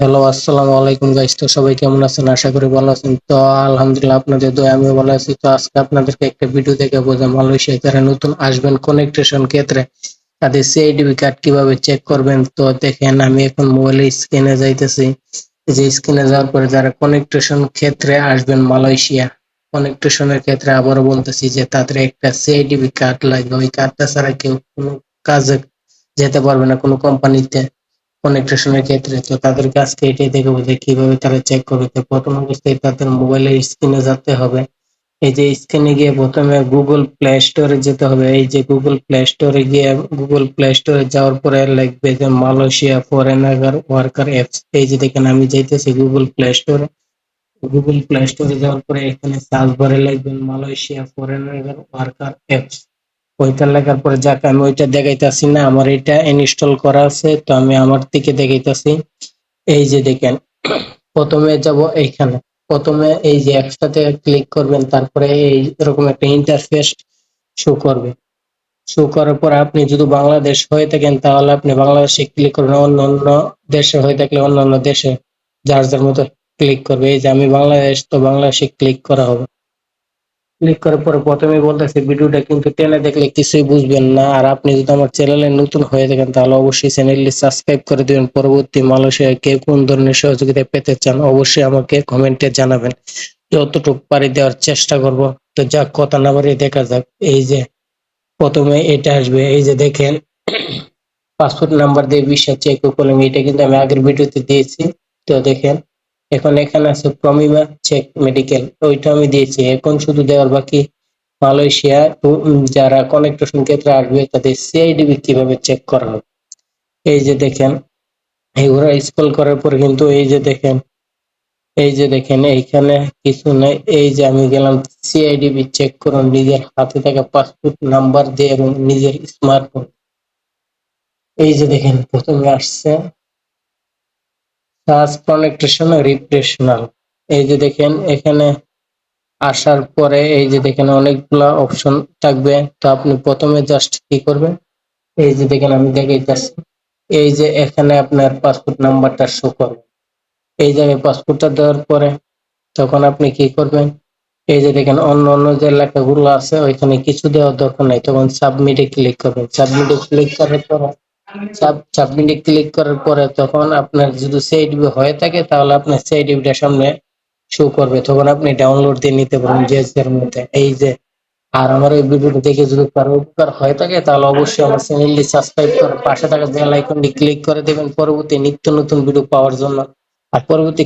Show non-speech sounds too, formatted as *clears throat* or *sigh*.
Hello, আসসালামু আলাইকুম guys তো সবাই কেমন আছেন? আশা করি ভালো আছেন। তো আলহামদুলিল্লাহ আপনাদের দোয়া আমি ভালো আছি। তো আজকে আপনাদেরকে একটা ভিডিও দেখাবো যে মালয়েশিয়া যারা নতুন আসবেন কানেকটেশন ক্ষেত্রে, তাদের সিআইডিবি কার্ড কীভাবে চেক করবেন? তো দেখেন, আমি এখন মোবাইলে স্ক্রিনে যাইতেছি। যে স্ক্রিনে যাওয়ার পরে যারা কানেকটেশন ক্ষেত্রে আসবেন মালয়েশিয়া কানেকটেশনের ক্ষেত্রে আবারও বলতেছি যে তাদের একটা সিআইডিবি কার্ড লাগবে। ওই কার্ডটা ছাড়া কেউ কোনো কাজে যেতে পারবে না কোনো কোম্পানিতে কানেকটেশনের ক্ষেত্রে তো তাদেরকে আজকে এটাই দেখাবো যে কীভাবে তারা চেক করবে তো প্রথম অবস্থায় তাদের মোবাইলের স্ক্রিনে যেতে হবে। এই যে স্ক্রিনে গিয়ে প্রথমে গুগল প্লে স্টোরে যেতে হবে। এই যে গুগল প্লে স্টোরে গিয়ে গুগল প্লে স্টোরে যাওয়ার পরে লিখবে যে মালয়েশিয়া ফরেনার ওয়ার্কার অ্যাপস এই যে দেখেন আমি যাইতেছি গুগল প্লে স্টোরে গুগল প্লে স্টোরে যাওয়ার পরে এখানে সার্চ বারে লিখবেন মালয়েশিয়া ফরেনার ওয়ার্কার অ্যাপস ওইটা লেখার পরে যাক, আমি ওইটা দেখাইতাছি না, আমার এটা ইনস্টল করা আছে, তো আমি আমার থেকে দেখাইতাছি। এই যে দেখেন, প্রথমে যাব এইখানে। প্রথমে এই যে অ্যাপসটাতে ক্লিক করবেন, তারপরে এই এরকম একটা ইন্টারফেস শো করবে। শো করার পর আপনি যদি বাংলাদেশ হয়ে থাকেন, তাহলে আপনি বাংলাদেশে ক্লিক করবেন, অন্য অন্য দেশে হয়ে থাকলে অন্য অন্য দেশে, যার যার মতো ক্লিক করবে। এই যে আমি বাংলাদেশ, তো বাংলাদেশে ক্লিক করা হবে। ক্লিক করার পরে প্রথমে বলতেছে, ভিডিওটা কিন্তু টেনে দেখলে কিছুই বুঝবেন না। আর আপনি যদি আমার চ্যানেলে নতুন হয়ে থাকেন, তাহলে অবশ্যই চ্যানেলটি সাবস্ক্রাইব করে দিবেন। পরবর্তী মালয়েশিয়ায় কে কোন ধরনের সহযোগিতা পেতে চান, অবশ্যই আমাকে কমেন্টে জানাবেন। যতটুকু পারি দেওয়ার চেষ্টা করব। তো যাক, কথা না বাড়িয়ে দেখা যাক। এই যে প্রথমে এটা আসবে। এই যে দেখেন, *clears throat* পাসপোর্ট নাম্বার দিয়ে ভিসা চেক করলাম। এটা কিন্তু আমি আগের ভিডিওতে দিয়েছি। তো দেখেন এখন এখানে আছে প্রমিমা চেক মেডিকেল ওইটা আমি দিয়েছি। এখন শুধু দেওয়ার বাকি মালয়েশিয়া যারা কানেকটেশন ক্ষেত্রে আসবে, তাদের সিআইডিবি কীভাবে চেক করা হবে? এই যে দেখেন, এগুলো স্ক্রল করার পর কিন্তু এই যে দেখেন, এই যে দেখেন, এইখানে কিছু নেই। এই যে আমি গেলাম সিআইডিবি চেক করুন, নিজের হাতে থাকা পাসপোর্ট নাম্বার দিয়ে এবং নিজের স্মার্টফোন এই যে দেখেন, প্রথমে আসছে। সার্চ কানেকটেশন রিফ্রেশনাল এই যে দেখেন, এখানে আসার পরে এই যে দেখেন অনেকগুলা অপশন থাকবে। তো আপনি প্রথমে জাস্ট কি করবেন? এই যে দেখেন আমি দেখাইতেছি। এই যে এখানে আপনার পাসপোর্ট নাম্বারটা শো করবে এই জায়গায় পাসপোর্টটা দেওয়ার পরে তখন আপনি কি করবেন? এই যে দেখেন অন্য অন্য যে লেখাগুলো আছে, ওইখানে কিছু দেওয়ার দরকার নাই। তখন সাবমিটে ক্লিক করবেন। সাবমিটে ক্লিক করার পরে সাবমিটে ক্লিক করার পরে তখন আপনার যদি সেইডিবি হয়ে থাকে, তাহলে আপনার সেইডিবিটা সামনে শো করবে। তখন আপনি ডাউনলোড দিয়ে নিতে পারবেন এর মধ্যে। এই যে, আর আমার এই ভিডিওটি দেখে যদি কারও উপকার হয়ে থাকে, তাহলে অবশ্যই আমার চ্যানেলটি সাবস্ক্রাইব করে পাশে থাকা বেল আইকনটি ক্লিক করে দেবেন। পরবর্তী নিত্য নতুন ভিডিও পাওয়ার জন্য। আর পরবর্তী